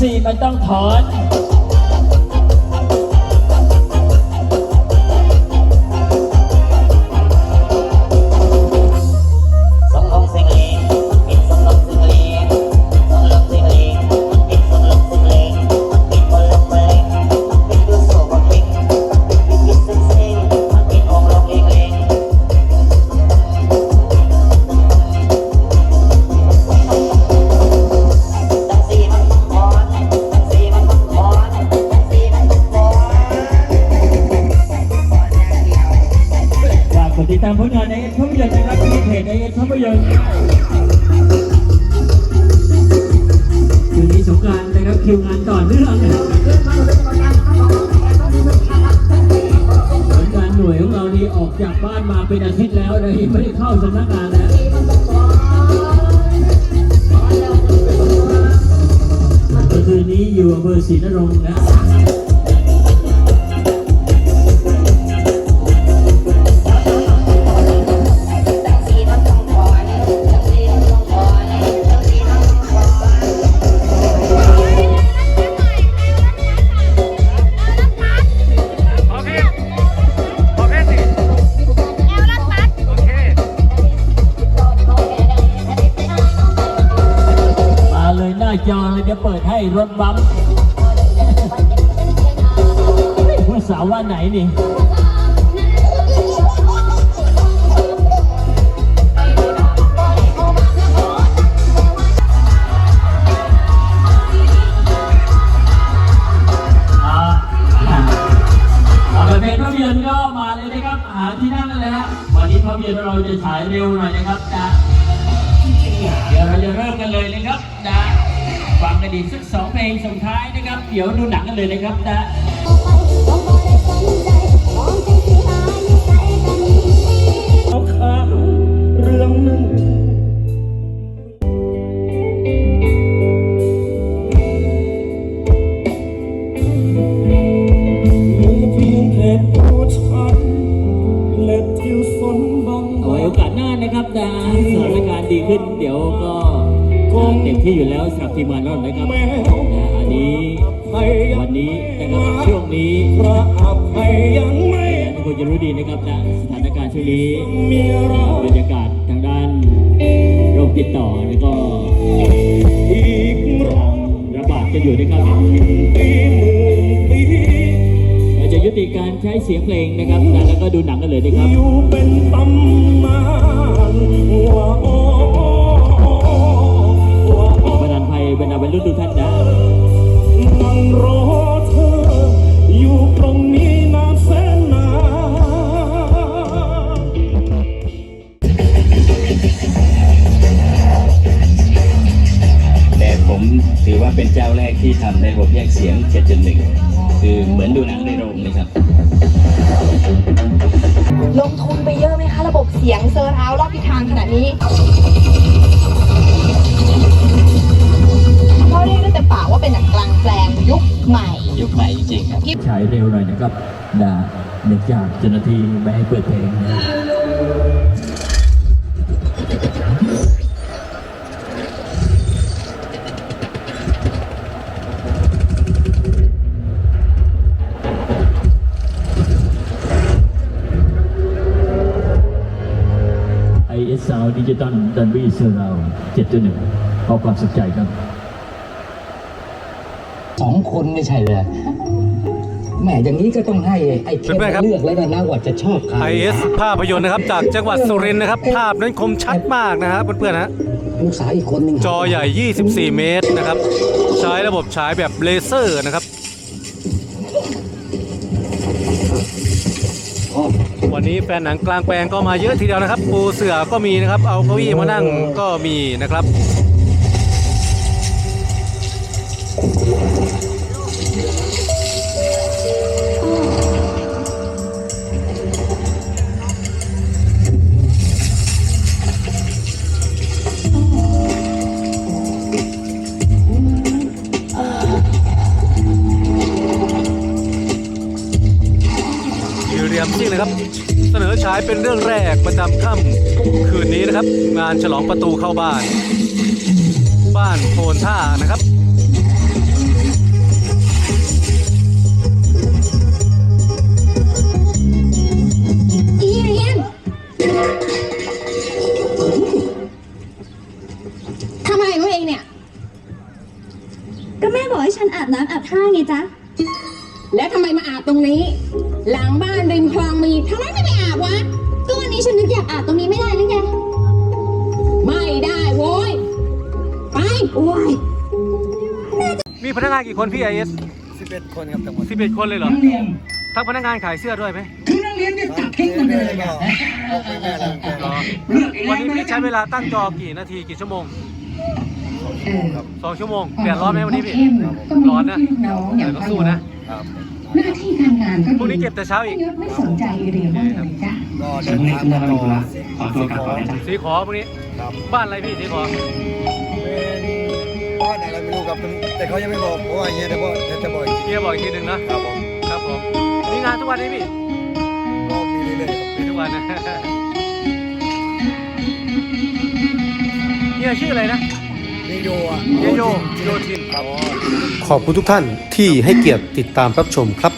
สี่มันต้องถอน เป็นอาทิตย์แล้วนะยังไม่ได้เข้าสำนักงาน จอเลยจะเปิดให้รถบัมป์ว่าสาวว่าไหนนี่อ่าเอาไปเป็นภาพยนตร์ก็มาเลยนะครับหาที่นั่งกันเลยฮะวันนี้ภาพยนตร์เราจะฉายเร็วหน่อยนะครับนะเดี๋ยวเราจะเริ่มกันเลยนะครับนะ ฟังกันอีกสักสองเพลงส่งท้ายนะครับ เดี๋ยวดูหนังกันเลยนะครับนะ เต็มที่อยู่แล้วสำหรับทีมงานเรานะครับนะอันนี้วันนี้นะครับช่วงนี้พระอภัยยังไม่ทุกคนจะรู้ดีนะครับนะสถานการณ์ช่วงนี้มีเราบรรยากาศทางด้านโรคติดต่อแล้วก็อีกร้อยระบาดกันอยู่นะครับปีหมื่นปีเราจะยุติการใช้เสียงเพลงนะครับนะแล้วก็ดูหนังกันเลยนะครับ บรรดาบรรลุทุกท่านนะนั่งรอเธออยู่ตรงนี้นานแสนนานแต่ผมถือว่าเป็นเจ้าแรกที่ทำในระบบแยกเสียง 7.1 คือเหมือนดูหนังในโรงเลยครับ ลงทุนไปเยอะไหมคะ ระบบเสียงเซอร์ราวด์รอบทิศทางขนาดนี้ แปลงยุคใหม่ยุคใหม่จริงๆครับฉายเร็วหน่อยนะครับนะเนื่องจากเจ้าหน้าที่ไม่ให้เปิดเพลงนะไอเอสซาวดิจิตอลดันบี้เซอร์ราว7.1ขอความสนใจครับ สองคนไม่ใช่เลยแหมอย่างนี้ก็ต้องให้ไอ้เทพเพื่อนๆครับ เลือกแล้วนะว่าจะชอบใคร IS ภาพยนตร์นะครับ จากจังหวัดสุรินทร์นะครับ ภาพนั้นคมชัดมากนะครับเพื่อนๆฮะ ลูกสาวอีกคนหนึ่งจอใหญ่ 24 เมตรนะครับ ใช้ระบบฉายแบบเลเซอร์นะครับวันนี้แฟนหนังกลางแปลงก็มาเยอะทีเดียวนะครับ ปูเสือก็มีนะครับ เอาเก้าอี้มานั่งก็มีนะครับวิล เลียมซิ่งนะครับ เสนอฉายเป็นเรื่องแรกประจำค่ำคืนนี้นะครับ งานฉลองประตูเข้าบ้าน บ้านโพนท่านะครับ ก็แม่บอกให้ฉันอาบน้ำอาบท่าไงจ๊ะ แล้วทำไมมาอาบตรงนี้ หลังบ้านริมคลองมีทำไมไม่ไปอาบวะ ก็วันนี้ฉันนึกอยากอาบตรงนี้ไม่ได้หรือไง ไม่ได้โว้ย ไป โอ้ย มีพนักงานกี่คนพี่ไอเอส11คนครับทั้งหมดสิบเอ็ดคนเลยเหรอทั้งพนักงานขายเสื้อด้วยไหมแม่ก็ออกไปแม่แล้ว เหรอวันนี้พี่ใช้เวลาตั้งจอกี่นาทีกี่ชั่วโมง สองชั่วโมงเปลี่ยนร้อนไหมวันนี้พี่ร้อนนะแต่ก็สู้นะหน้าที่การงานก็พรุ่งนี้เก็บแต่เช้าอีกไม่สนใจเรียนบ้างเลยจ้ะ ก็เดินทางมาต่อขอตัวกลับก่อนนะจ๊ะ สีขอพรุ่งนี้บ้านอะไรพี่สีขอ เป็นบ้านอะไรไม่รู้ครับแต่เขายังไม่บอกเพราะว่าเฮียจะบอกจะบอกอีกทีเฮียบอกอีกทีหนึ่งนะครับผมครับผมมีงานทุกวันไหมพี่ก็มีเรื่อยๆครับมีทุกวันนะ เฮียชื่ออะไรนะ นี่โยอะเฮียโยโยทินครับ ขอบคุณทุกท่านที่ให้เกียรติติดตามรับชมครับ